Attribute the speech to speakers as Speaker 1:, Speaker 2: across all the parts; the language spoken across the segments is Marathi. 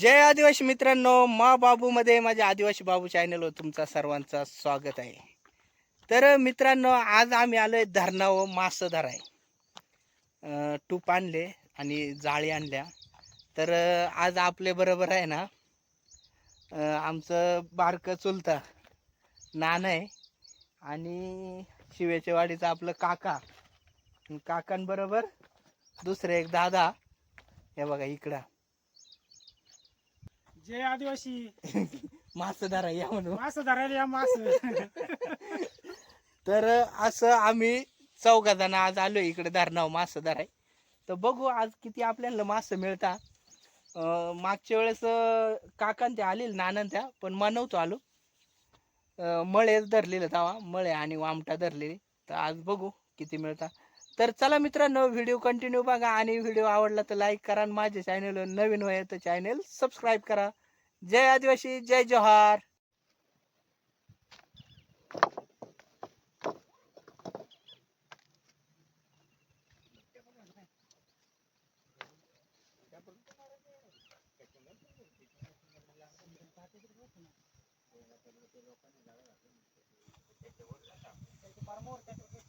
Speaker 1: जय आदिवासी मित्रांनो मा बाबूमध्ये माझ्या आदिवासी बाबू चॅनलवर तुमचा सर्वांचा स्वागत आहे. तर मित्रांनो आज आम्ही आलो आहे धरणावर मासं धराय टूप आणले आणि जाळी आणल्या. तर आज आपल्या बरोबर आहे ना आमचं बारकं चुलता नान आहे आणि शिवेच्या वाडीचं आपलं काका. काकांबरोबर दुसरे एक दादा हे बघा इकडं.
Speaker 2: जय आदिवासी.
Speaker 1: मास धरा या म्हणून.
Speaker 2: मास धरायला या मास.
Speaker 1: तर असं आम्ही चौघा जण आज आलो इकडे धरणाव मास धराय. तर बघू आज किती आपल्याला मास मिळता. अं, मागच्या वेळेस अं, काकान ते आलेले नानन त्या पण नव्हतो आलो. अं, मळेच धरलेलं तेव्हा मळे आणि वामटा धरलेले. तर आज बघू किती मिळता. तर चला मित्रांनो व्हिडिओ कंटिन्यू बघा आणि व्हिडिओ आवडला तर लाईक करा आणि माझ्या चॅनल नवीन होय तर चॅनल सबस्क्राईब करा. जय आदिवासी जय जोहार.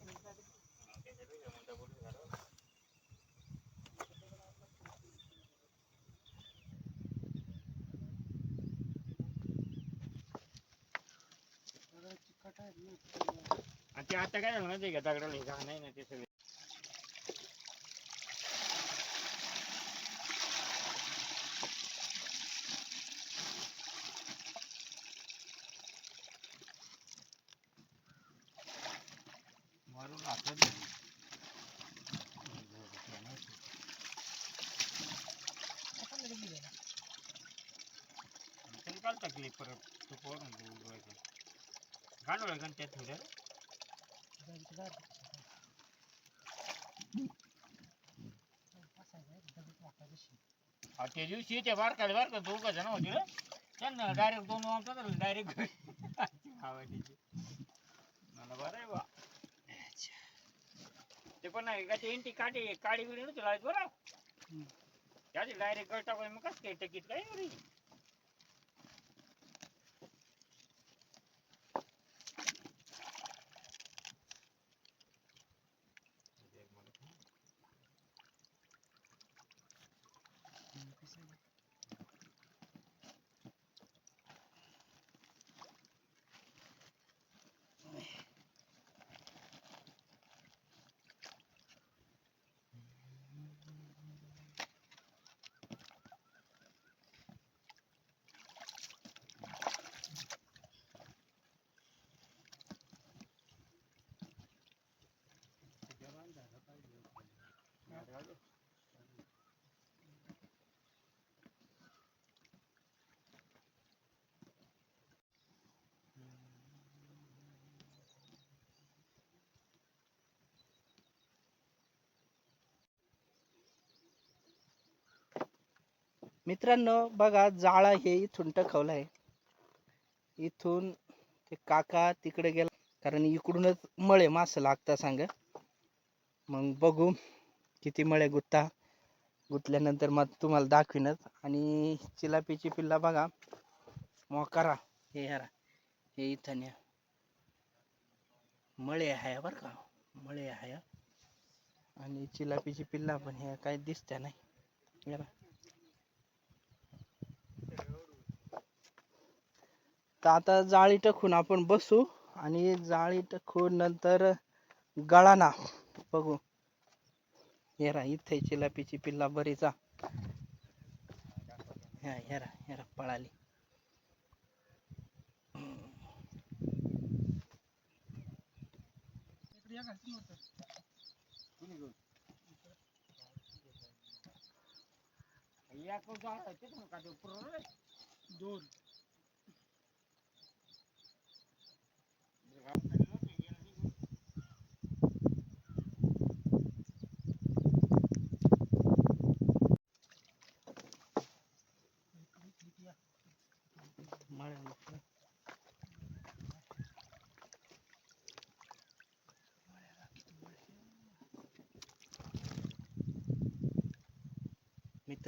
Speaker 2: आणि ते आता काय झालं माहिती का दगडाला हे घाण आहे ना ते सगळे मारून हातात धरली. त्याला काल टाकली परत तो ते उडवायचं. गांडोळं का त्यात थोडं हा, त्या दिवशी त्या बारकाले बारका दोघं जण होते रे. त्यांना डायरेक्ट दोन वाजता डायरेक्ट आवाजाची मला बरं आहे बा. ते पण नाही का ते इंटी काठी काडी बिडी नव्हती लावायची बरं? त्याची डायरेक्ट गळ टाकाय मग कसं काय टकीत काय
Speaker 1: मित्रांनो बघा जाळा हे इथून टखवलाय इथून ते काका तिकडे गेला कारण इकडूनच मळे मास लागता सांग. मग बघू. किती मळे गुत्ता गुतल्यानंतर मग तुम्हाला दाखवीनच. आणि चिलापीची पिल्ला बघा. मोकारा. हे हरा. हे इथं न्या. मळे आहे बरं का. मळे आहे. आणि चिलापीची पिल्ला पण हे काय दिसत्या नाही. तर आता जाळी टाकून आपण बसू. आणि जाळी टाकून नंतर गळाना बघू. हेरा इथे चिलापीची पिल्ला बरीचा ह्या हेरा हेरा पळाली.
Speaker 2: दोन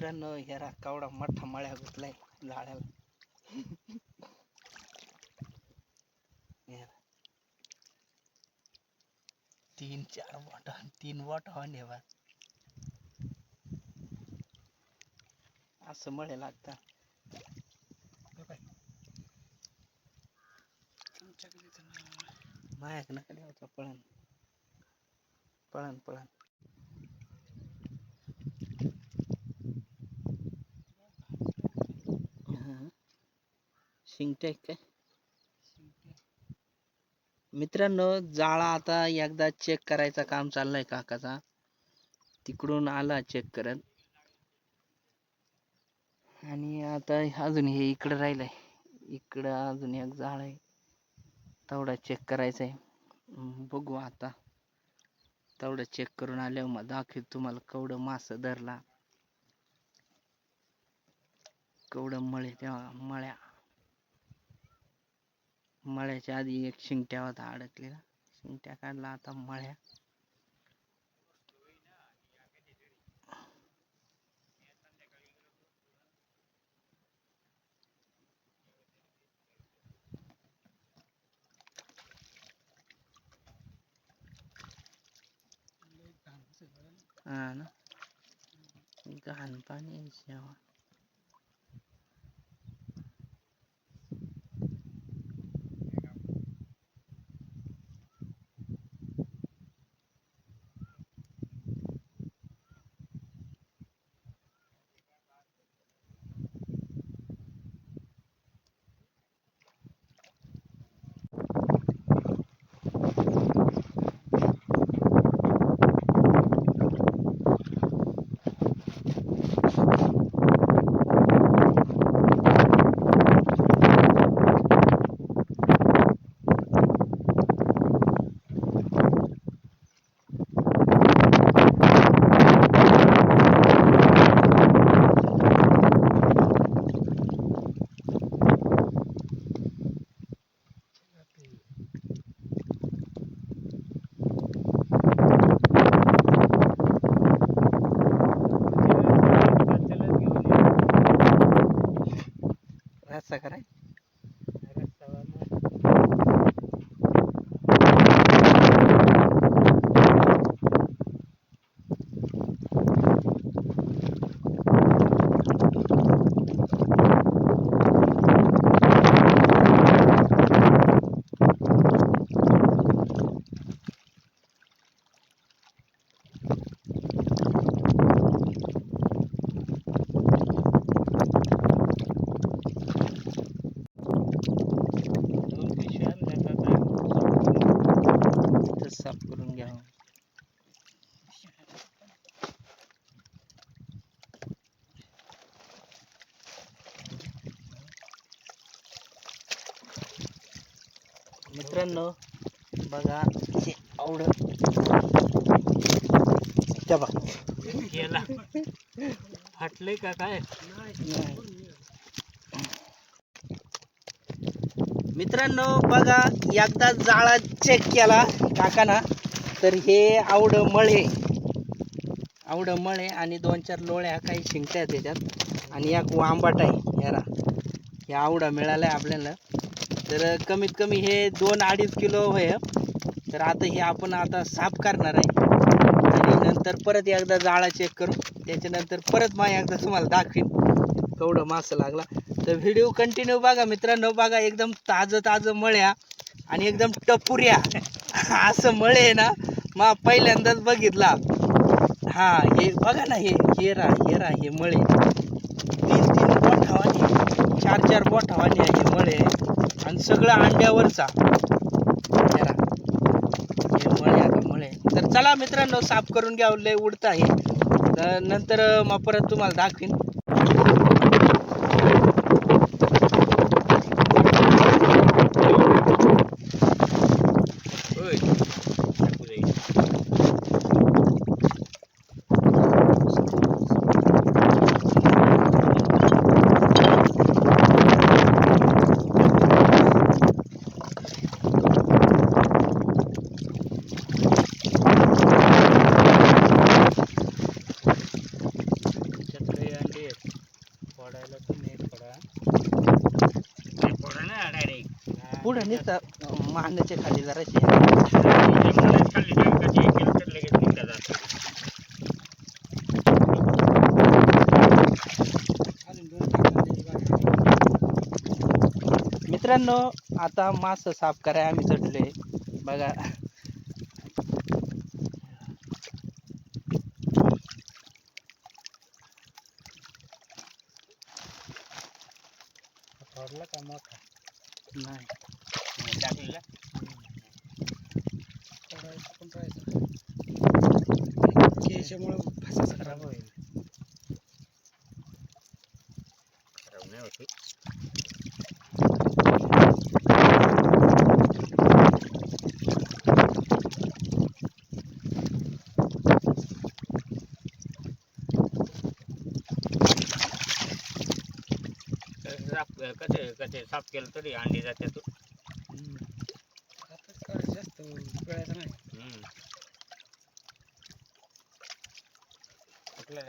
Speaker 1: मित्रांनो ह्याला कावडा मोठा मळ्या गुतलाय झाडाला. तीन चार बोटा तीन बोटा नेवा असं मळे लागतात मायाक नका द्यावचा पळण? पळण पळण हं. शिंगटे काय मित्रांनो जाळा आता एकदा चेक करायचा काम चाललंय काकाचा. तिकडून आला चेक करत. आणि आता अजून हे इकडं राहिलंय. इकडं अजून एक जाळ आहे. तेवढा चेक करायचा आहे बघू आता. तेवढं चेक करून आल्यावर मग दाखवेल तुम्हाला केवढं मास धरला. केवढं मळे तेव्हा मळ्या. मळ्याच्या आधी एक शिंगट्या होता अडकलेला. शिंगट्या काढला आता मळ्या. हा ना. घाण पाणी आहे That's a correct. मित्रांनो बघा हे आवड. त्या बघ.
Speaker 2: गेला. फाटलंय का काय?
Speaker 1: मित्रांनो बघा एकदा जाळा चेक केला काकाना तर हे आवड मळे आवड मळे आणि दोन चार लोळ्या काही आहेत त्याच्यात. आणि एक वांबाट आहे यारा हे आवडा मिळाला आहे आपल्याला. तर कमीत कमी हे दोन अडीच किलो होय. तर आता हे आपण आता साफ करणार आहे. आणि नंतर परत एकदा जाळा चेक करू. त्याच्यानंतर परत मा एकदा तुम्हाला दाखवीन केवढं मासं लागला. तर व्हिडिओ कंटिन्यू बघा मित्रांनो. बघा एकदम ताजं ताजं मळ्या आणि एकदम टपुऱ्या. असं मळे आहे ना मा पहिल्यांदाच बघितला. हा हे बघा ना हे हेरा हेरा हे मळे तीन तीन बोठावानी चार चार बोठावानी आहे हे मळे आणि सगळं अंड्यावरचा. तर चला मित्रांनो साफ करून घ्या लय उडत आहे. तर नंतर मग परत तुम्हाला दाखवीन
Speaker 2: होय टाकू दे.
Speaker 1: त्याच्यात लय अंडे
Speaker 2: पोरं ना डायरेक्ट
Speaker 1: पुढे नुसतं मानाच्या खाली जराशी
Speaker 2: खाली जाऊन कधी केलं तर लगेच निघता जातं.
Speaker 1: मित्रांनो आता मास साफ कराय आम्ही चढलोय बघा. नाही.
Speaker 2: याच्यामुळे टाकलेलं.
Speaker 1: खराब होईल
Speaker 2: खराब नाही होती साफ कसे कसे साफ केलं तरी अंडी जाते तू
Speaker 1: అట్లా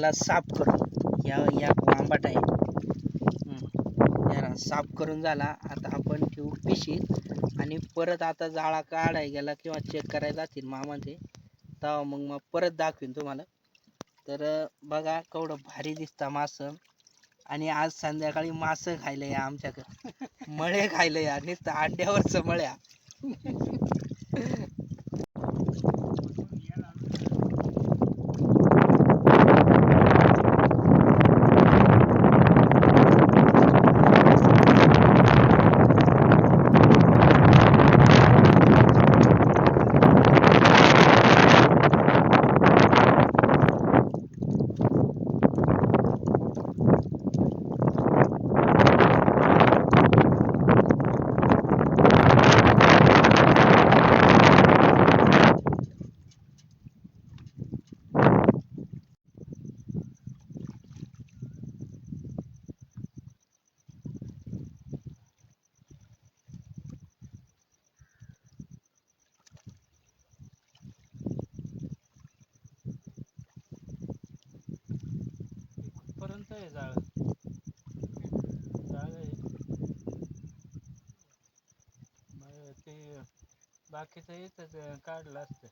Speaker 1: याला साफ करून या या आंबाट आहे. याला साफ करून झाला. आता आपण ठेवू पिशीत. आणि परत आता जाळा काढाय गेला किंवा चेक करायला जातील मामा ते तेव्हा मग मग परत दाखवीन तुम्हाला. तर बघा केवढं भारी दिसता मासं. आणि आज संध्याकाळी मासं खायला या आमच्याकडं. मळे खायला या. नुसतं अंड्यावरचं मळ्या पर्यंत आहे जाळ जाळ आहे मग ते बाकीचं येतच काढलं असतं.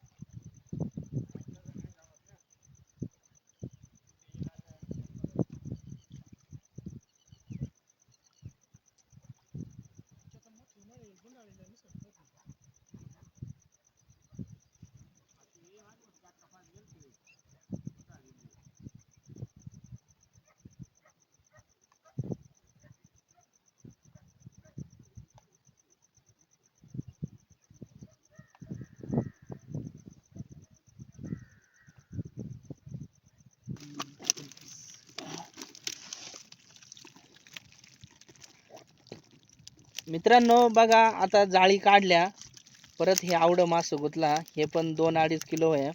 Speaker 1: मित्रांनो बघा आता जाळी काढल्या. परत हे आवडं मासं गुतला. हे पण दोन अडीच किलो आहे.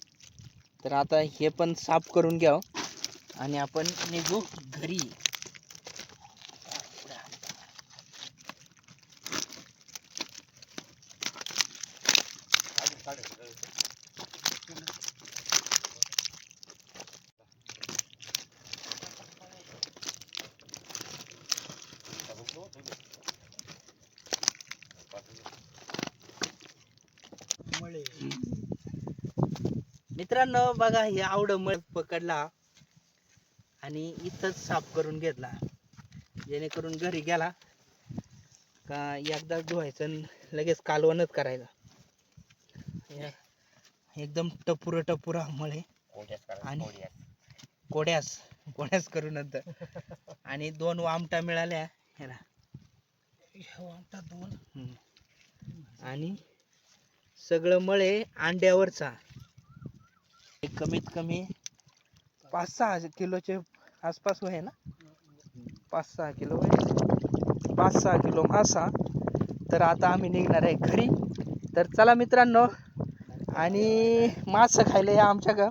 Speaker 1: तर आता हे पण साफ करून घ्याव. आणि आपण निघू घरी. मित्रांनो बघा हे आवडं मळ पकडला आणि इथंच साफ करून घेतला. जेणेकरून घरी गेला का एकदा धुवायचं लगेच कालवणच करायचा हे- एकदम टपुर टपुरा मळे आणि-. कोड्यास. कोड्यास करू नंतर. आणि दोन वामटा मिळाल्या. ह्याला हम्म. आणि सगळं मळे अंड्यावरचा. कमीत कमी पाच सहा किलोचे आसपास आहे ना? पाच सहा किलो आहे. पाच सहा किलो मासा. तर आता आम्ही निघणार आहे घरी. तर चला मित्रांनो आणि मासं खायला या आमच्या गा